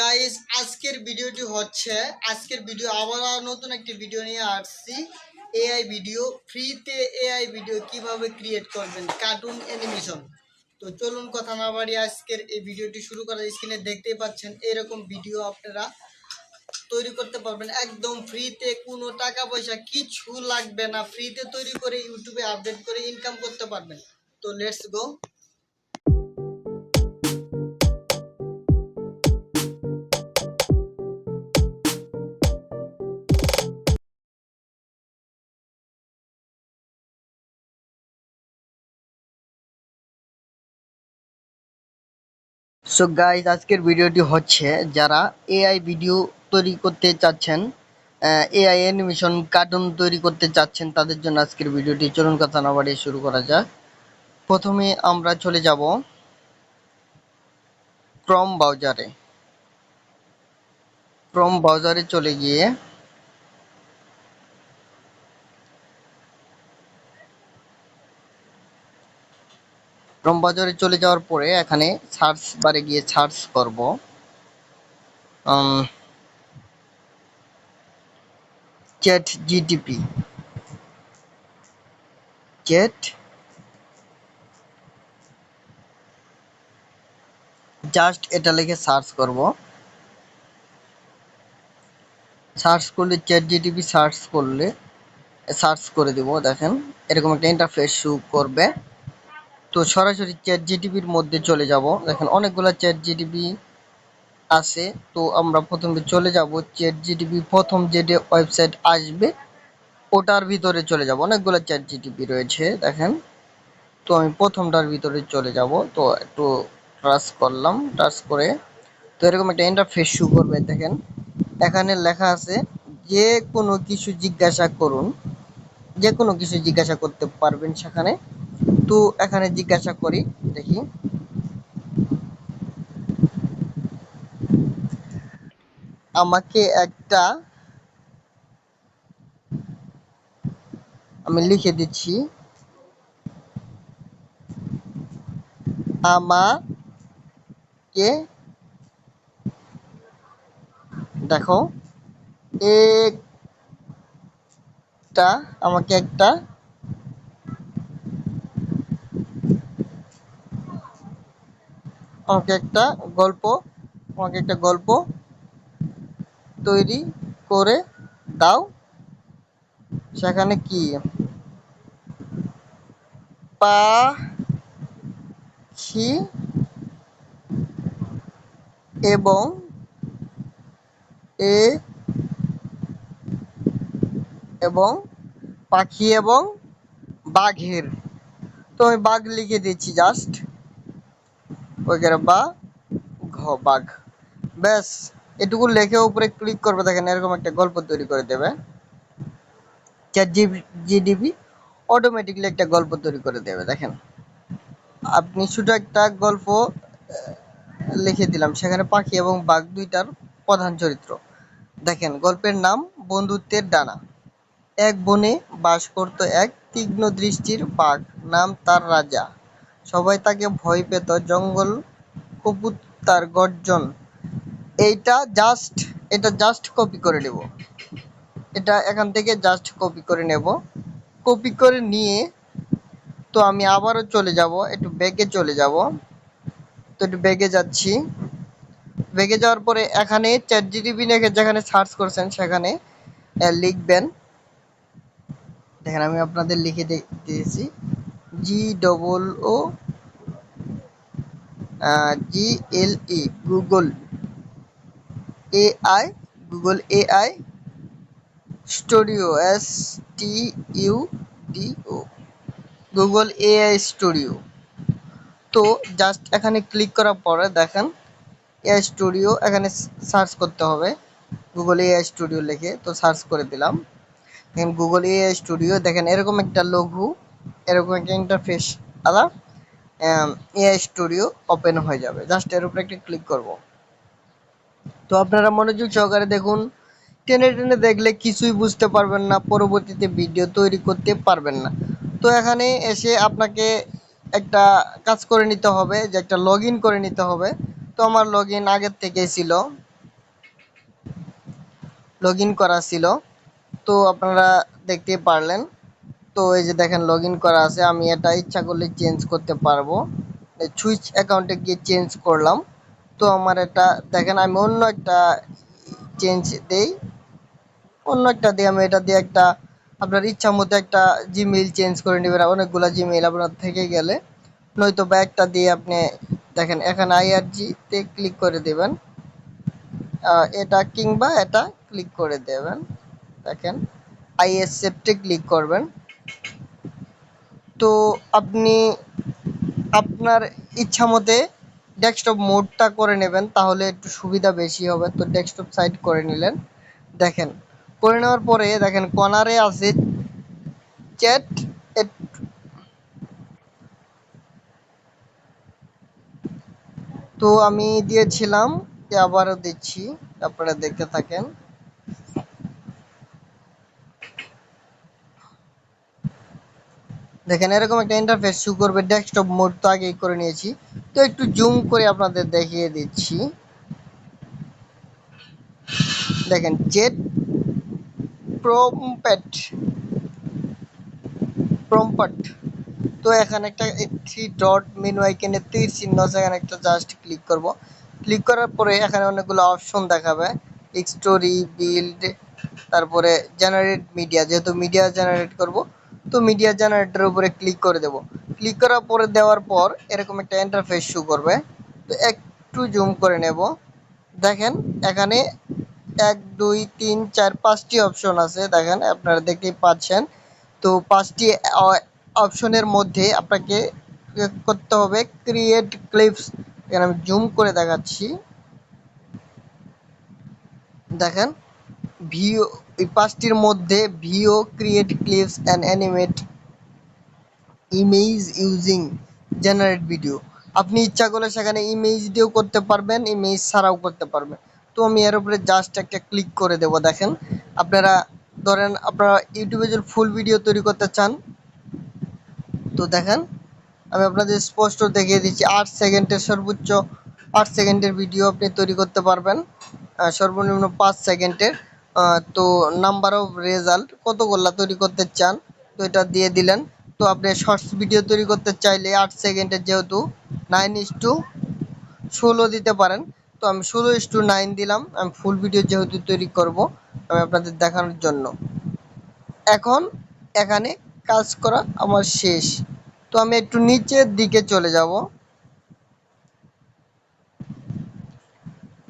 Guys আজকের ভিডিওটি হচ্ছে, আজকের ভিডিও আবার নতুন একটি ভিডিও নিয়ে আসছি। এআই ভিডিও ফ্রিতে এআই ভিডিও কীভাবে ক্রিয়েট করবেন? কার্টুন অ্যানিমেশন তো চলুন কথা না বাড়ি আজকের এই ভিডিওটি শুরু করার স্ক্রিনে দেখতেই পাচ্ছেন, এরকম ভিডিও আপনারা তৈরি করতে পারবেন। একদম ফ্রিতে কোনো টাকা পয়সা কিছু লাগবে না। ফ্রিতে তৈরি করে ইউটিউবে আপডেট করে ইনকাম করতে পারবেন। তো লেটস গো সো গাইজ আজকের ভিডিওটি হচ্ছে যারা এআই ভিডিও তৈরি করতে চাচ্ছেন এআই অ্যানিমেশন কার্টুন তৈরি করতে চাচ্ছেন, তাদের জন্য আজকের ভিডিওটি চলুন কথা না বাড়িয়ে শুরু করা যাক। প্রথমে আমরা চলে যাব ক্রম ব্রাউজারে ক্রম ব্রাউজারে চলে গিয়ে ক্রম ব্রাউজারে চলে যাওয়ার পরে এখানে সার্চ বারে গিয়ে সার্চ করব। চ্যাট জিটিপি চ্যাট জাস্ট এটা লিখে সার্চ করব। সার্চ করলে চ্যাট জিটিপি সার্চ করলে সার্চ করে দিব, দেখেন। এরকম একটা ইন্টারফেস শো করবে। তো সরাসরি চ্যাট জিটিপির মধ্যে চলে যাব। দেখেন অনেকগুলো চ্যাট জিটিপি আছে। তো আমরা প্রথমে চলে যাব চ্যাট জিটিপি প্রথম যে ওয়েবসাইট আসবে, ওটার ভিতরে চলে যাব। অনেকগুলো চ্যাট জিটিপি রয়েছে, দেখেন। তো আমি প্রথমটার ভিতরে চলে যাব। তো একটু টাচ করলাম টাচ করে। তো এরকম একটা ইন্টারফেস শু করবে, দেখেন। এখানে লেখা আছে, যে কোনো কিছু জিজ্ঞাসা করুন। যে কোনো কিছু জিজ্ঞাসা করতে পারবেন সেখানে। তো এখানে জিজ্ঞাসা করি, দেখি। আমাকে একটা আমি লিখে দিচ্ছি। আমাকে দেখো, একটা, আমাকে একটা আমাকে একটা গল্প, আমাকে একটা গল্প তৈরি করে দাও। সেখানে কি? পাখি এবং এ এবং পাখি এবং বাঘের। তো আমি বাঘ লিখে দিচ্ছি জাস্ট ওইখানে বা ঘ, বাঘ। এটুকু লেখে উপরে ক্লিক করবে, দেখেন এরকম একটা গল্প তৈরি করে দেবে। চ্যাট অটোমেটিকলি একটা গল্প তৈরি করে দেবে, দেখেন। আপনি শুধু একটা গল্প লিখে দিলাম। সেখানে পাখি এবং বাঘ দুইটার প্রধান চরিত্র। দেখেন, গল্পের নাম বন্ধুত্বের ডানা। এক বনে বাস করত এক তীক্ষ্ণ দৃষ্টির বাঘ, নাম তার রাজা। সবাই তাকে ভয় পেত, জঙ্গল কবুতর গর্জন। এইটা জাস্ট এটা জাস্ট কপি করে নেব। এটা এখান থেকে জাস্ট কপি করে নেব। কপি করে নিয়ে তো আমি আবারও চলে যাব, একটু ব্যাগে চলে যাব। তো একটু ব্যাগে যাচ্ছি। ব্যাগে যাওয়ার পরে এখানে চ্যাট জিটিপি লিখে যেখানে সার্চ করছেন সেখানে লিখবেন। দেখেন আমি আপনাদের লিখে দিয়েছি। G double O G L E Google AI Google AI studio S T U D O Google AI studio তো জাস্ট এখানে ক্লিক করার পরে দেখেন এআই স্টুডিও এখানে সার্চ করতে হবে। গুগল এআই স্টুডিও লিখে তো সার্চ করে দিলাম। দেখেন গুগল এআই স্টুডিও দেখেন এরকম একটা লঘু এরকম একটা ইন্টারফেস আদা এআই স্টুডিও ওপেন হয়ে যাবে। জাস্ট এর উপরে একটা ক্লিক করব। তো আপনারা মনোযোগ সহকারে দেখুন। টেনে টেনে দেখলে কিছুই বুঝতে পারবেন না, পরবর্তীতে ভিডিও তৈরি করতে পারবেন না। তো এখানে এসে আপনাকে একটা কাজ করে নিতে হবে, যে একটা লগ করে নিতে হবে। তো আমার লগ ইন আগের থেকেই ছিল। লগ করা ছিল। তো আপনারা দেখতে পারলেন। তো এই যে দেখেন লগ করা আছে। আমি এটা ইচ্ছা করলে চেঞ্জ করতে পারব। সুইচ অ্যাকাউন্টে গিয়ে চেঞ্জ করলাম। তো আমার এটা, দেখেন, আমি অন্য একটা চেঞ্জ দেই। অন্য একটা দিয়ে আমি এটা দিয়ে একটা আপনার ইচ্ছা মতো একটা জিমেইল চেঞ্জ করে নেবেন। অনেকগুলো জিমেইল আপনার থেকে গেলে। নয়তো বা একটা দিয়ে আপনি, দেখেন, এখানে আইআরজিতে ক্লিক করে দেবেন। এটা কিংবা এটা ক্লিক করে দেবেন। দেখেন আইএসএফটে ক্লিক করবেন। তো আপনি আপনার ইচ্ছা মতে ডেস্কটপ মোডটা করে নেবেন, তাহলে একটু সুবিধা বেশি হবে। তো ডেস্কটপ সাইড করে নিলেন। দেখেন, করে নেওয়ার পরে দেখেন কর্নারে আছে চ্যাট তো আমি দিয়েছিলাম আবারও দিচ্ছি, আপনারা দেখতে থাকেন। দেখেন, এরকম একটা ইন্টারফেস শু করবে ডেস্কটপ মোড তো আগেই করে নিয়েছি। তো একটু জুম করে আপনাদের দেখিয়ে দিচ্ছি। দেখেন জেট প্রম্পেট প্রম্পট তো এখানে একটা থ্রি ডট মেনু আইকনে তীর চিহ্ন আছে, এখানে একটা জাস্ট ক্লিক করব। ক্লিক করার পরে এখানে অনেকগুলো অপশন দেখাবে। স্টোরি বিল্ড তারপরে জেনারেট মিডিয়া যেহেতু মিডিয়া জেনারেট করব। তো মিডিয়া জেনারেটরের উপরে ক্লিক করে দেব। ক্লিক করার পরে দেওয়ার পর এরকম একটা ইন্টারফেস শু করবে। তো একটু জুম করে নেব। দেখেন, এখানে এক, দুই, তিন, চার, পাঁচটি অপশন আছে। দেখেন, আপনারা দেখতেই পাচ্ছেন। তো পাঁচটি অপশনের মধ্যে আপনাকে করতে হবে ক্রিয়েট ক্লিপস এখানে আমি জুম করে দেখাচ্ছি। দেখেন পাঁচটির মধ্যে Veo create clips and animate image using generate video আপনি ইচ্ছা করলে সেখানে ইমেজ দিয়েও করতে পারবেন ইমেজ ছাড়াও করতে পারবেন। তো আমি এর উপরে জাস্ট একটা ক্লিক করে দেব, দেখেন। আপনারা ধরেন আপনারা ইউটিউবে যদি ফুল ভিডিও তৈরি করতে চান, তো দেখেন, আমি আপনাদের স্পষ্ট দেখিয়ে দিচ্ছি, আট সেকেন্ডের সর্বোচ্চ, আট সেকেন্ডের ভিডিও আপনি তৈরি করতে পারবেন। সর্বনিম্ন পাঁচ সেকেন্ডের। তো নাম্বার অফ রেজাল্ট কতগুলা তৈরি করতে চান তো এটা দিয়ে দিলেন। তো আপনি শর্টস ভিডিও তৈরি করতে চাইলে আট সেকেন্ডের যেহেতু নাইন ইস টু ষোলো দিতে পারেন। তো আমি ষোলো ইস টু নাইন দিলাম, আমি ফুল ভিডিও যেহেতু তৈরি করব, আমি আপনাদের দেখানোর জন্য। এখন এখানে কাজ করা আমার শেষ। তো আমি একটু নিচের দিকে চলে যাব।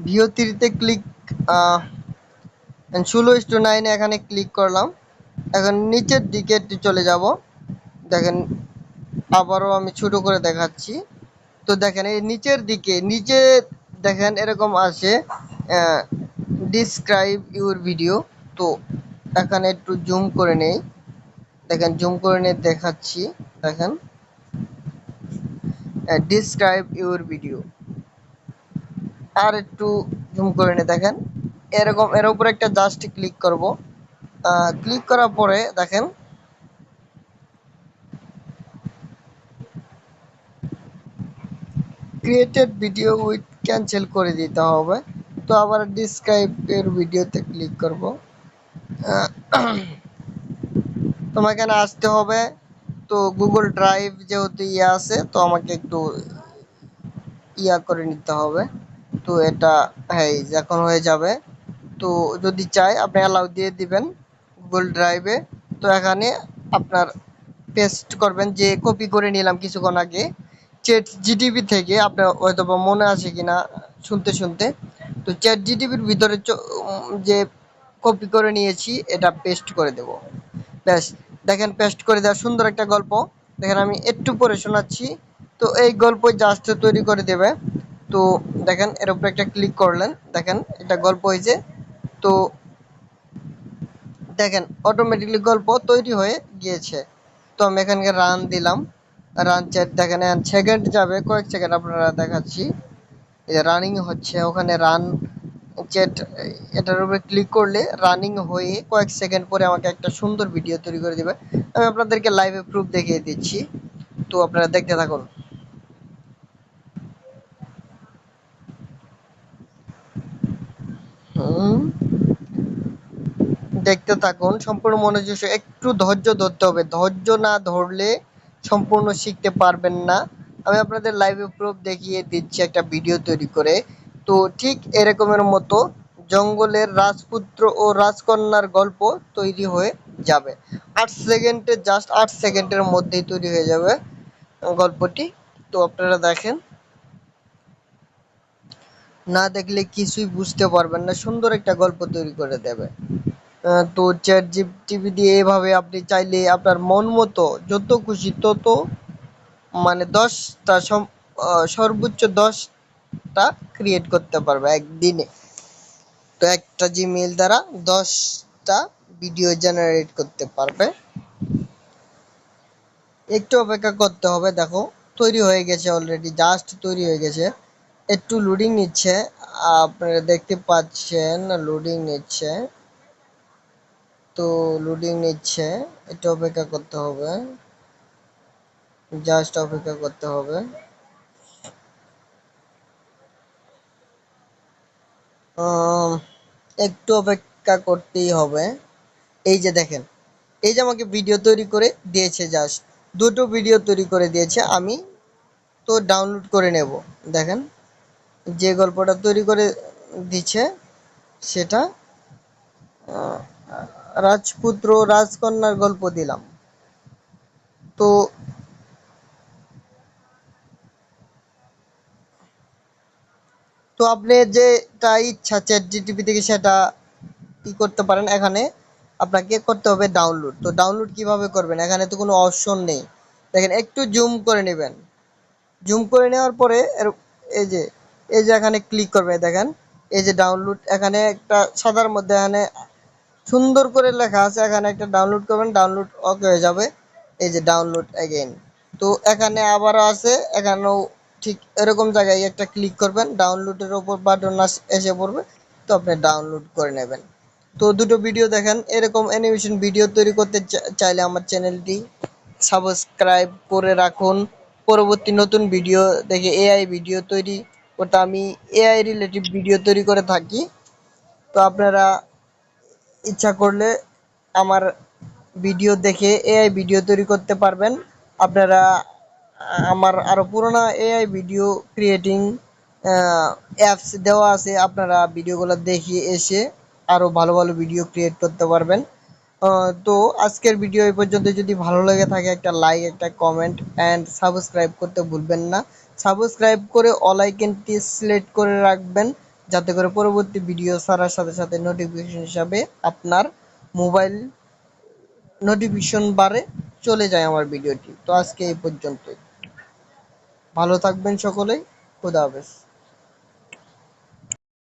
ভিও থ্রিতে ক্লিক ষোলো ইস টু নাইনে এখানে ক্লিক করলাম। এখন নিচের দিকে চলে যাব। দেখেন, আবারও আমি ছোট করে দেখাচ্ছি। তো দেখেন, এই নিচের দিকে, নিচে দেখেন এরকম আছে ডিসক্রাইব ইউর ভিডিও তো এখানে একটু জুম করে নেই। দেখেন জুম করে নিয়ে দেখাচ্ছি। দেখেন। ডিসক্রাইব ইউর ভিডিও আর একটু জুম করে নিয়ে দেখেন। এরকম, এর উপরে একটা জাস্ট ক্লিক করব। ক্লিক করার পরে দেখেন ক্রিয়েটেড ভিডিও উইথ ক্যান্সেল করে দিতে হবে। তো আবার ডিসক্রাইব এর ভিডিওতে ক্লিক করব। তোমাকে এখানে আসতে হবে। তো গুগল ড্রাইভ যেহেতু ইয়ে আছে, তো আমাকে একটু ইয়া করে নিতে হবে। তো এটা হ্যাঁ এখন হয়ে যাবে। তো যদি চাই, আপনি অ্যালাউ দিয়ে দিবেন গুগল ড্রাইভে তো এখানে আপনার পেস্ট করবেন, যে কপি করে নিলাম কিছুক্ষণ আগে। চ্যাট জিটিভি থেকে আপনার হয়তো মনে আছে কিনা শুনতে শুনতে। তো চ্যাট জিটিভির ভিতরে যে কপি করে নিয়েছি, এটা পেস্ট করে দেব। ব্যাস, দেখেন পেস্ট করে দেওয়া সুন্দর একটা গল্প। দেখেন আমি একটু পরে শোনাচ্ছি। তো এই গল্প জাস্ট তৈরি করে দেবে। তো দেখেন, এর উপরে একটা ক্লিক করলেন। দেখেন, এটা গল্প হয়েছে। তো দেখেন অটোমেটিকলি গল্প তৈরি হয়ে গিয়েছে। তো আমি এখানকে রান দিলাম। রান চ্যাট দেখেন সেকেন্ড যাবে, কয়েক সেকেন্ড আপনারা দেখাচ্ছি। রানিং হচ্ছে, ওখানে রান চেট এটার উপরে ক্লিক করলে রানিং হয়ে কয়েক সেকেন্ড পরে আমাকে একটা সুন্দর ভিডিও তৈরি করে দেবে। আমি আপনাদেরকে লাইভে প্রুফ দেখিয়ে দিচ্ছি। তো আপনারা দেখতে থাকুন। দেখতে থাকুন, সম্পূর্ণ মনোযোগ একটু ধৈর্য ধরতে হবে। ধৈর্য না ধরলে সম্পূর্ণ শিখতে পারবেন না। আমি আপনাদের লাইভে প্রুফ দেখিয়ে দিচ্ছি একটা ভিডিও তৈরি করে। তো ঠিক এরকমের মতো জঙ্গলের রাজপুত্র ও রাজকন্যার গল্প তৈরি হয়ে যাবে। আট সেকেন্ডে জাস্ট আট সেকেন্ডের মধ্যেই তৈরি হয়ে যাবে গল্পটি। তো আপনারা দেখেন। না দেখলে কিছুই বুঝতে পারবেন না। সুন্দর একটা গল্প তৈরি করে দেবে। তো চ্যাট টিভি দিয়ে এভাবে আপনি চাইলে আপনার মন মতো যত খুশি তত মানে দশটা সর্বোচ্চ দশটা ক্রিয়েট করতে পারবে একদিনে। তো একটা জিমেইল দ্বারা দশটা ভিডিও জেনারেট করতে পারবে। একটু অপেক্ষা করতে হবে, দেখো, তৈরি হয়ে গেছে অলরেডি জাস্ট তৈরি হয়ে গেছে। একটু লোডিং নিচ্ছে, আপনারা দেখতে পাচ্ছেন লোডিং নিচ্ছে। তো লোডিং নিচ্ছে একটু অপেক্ষা করতে হবে। জাস্ট অপেক্ষা করতে হবে। একটু অপেক্ষা করতেই হবে। এই যে দেখেন, এই যে আমাকে ভিডিও তৈরি করে দিয়েছে জাস্ট দুটো ভিডিও তৈরি করে দিয়েছে আমি, তো ডাউনলোড করে নেব। দেখেন, যে গল্পটা তৈরি করে দিচ্ছে, সেটা রাজপুত্র রাজকন্যার গল্প দিলাম। তো তো আপনি যেটা ইচ্ছা চ্যাট জিটিপি থেকে সেটা কি করতে পারেন। এখানে আপনাকে করতে হবে ডাউনলোড তো ডাউনলোড কীভাবে করবেন? এখানে তো কোনো অপশন নেই। দেখেন, একটু জুম করে নেবেন। জুম করে নেওয়ার পরে এই যে এই যে এখানে ক্লিক করবে, দেখেন। এই যে ডাউনলোড এখানে একটা সাদার মধ্যে এখানে সুন্দর করে লেখা আছে, এখানে একটা ডাউনলোড করবেন ডাউনলোড ওকে হয়ে যাবে। এই যে ডাউনলোড অ্যাগেইন তো এখানে আবারও আছে, এখানেও ঠিক এরকম জায়গায় একটা ক্লিক করবেন ডাউনলোডের ওপর বাটন এসে পড়বে, তো আপনি ডাউনলোড করে নেবেন। তো দুটো ভিডিও দেখেন, এরকম অ্যানিমেশন ভিডিও তৈরি করতে চাইলে আমার চ্যানেলটি সাবস্ক্রাইব করে রাখুন। পরবর্তী নতুন ভিডিও দেখে এআই ভিডিও তৈরি, ওটা আমি এআই রিলেটিভ ভিডিও তৈরি করে থাকি। তো আপনারা ইচ্ছা করলে আমার ভিডিও দেখে এআই ভিডিও তৈরি করতে পারবেন। আপনারা, আমার আরও পুরোনো এআই ভিডিও ক্রিয়েটিং অ্যাপস দেওয়া আছে, আপনারা ভিডিওগুলো দেখে এসে আরও ভালো ভালো ভিডিও ক্রিয়েট করতে পারবেন। তো আজকের ভিডিও এই পর্যন্ত। যদি ভালো লেগে থাকে, একটা লাইক একটা কমেন্ট অ্যান্ড সাবস্ক্রাইব করতে ভুলবেন না। সাবস্ক্রাইব করে অল আইকনটি সিলেক্ট করে রাখবেন। যাতে করে পরবর্তী ভিডিও ছাড়ার সাথে সাথে নোটিফিকেশন হিসাবে আপনার মোবাইল নোটিফিকেশন বারে চলে যায় আমার ভিডিওটি তো আজকে এই পর্যন্তই। ভালো থাকবেন সকলেই। খুদা হাফেজ।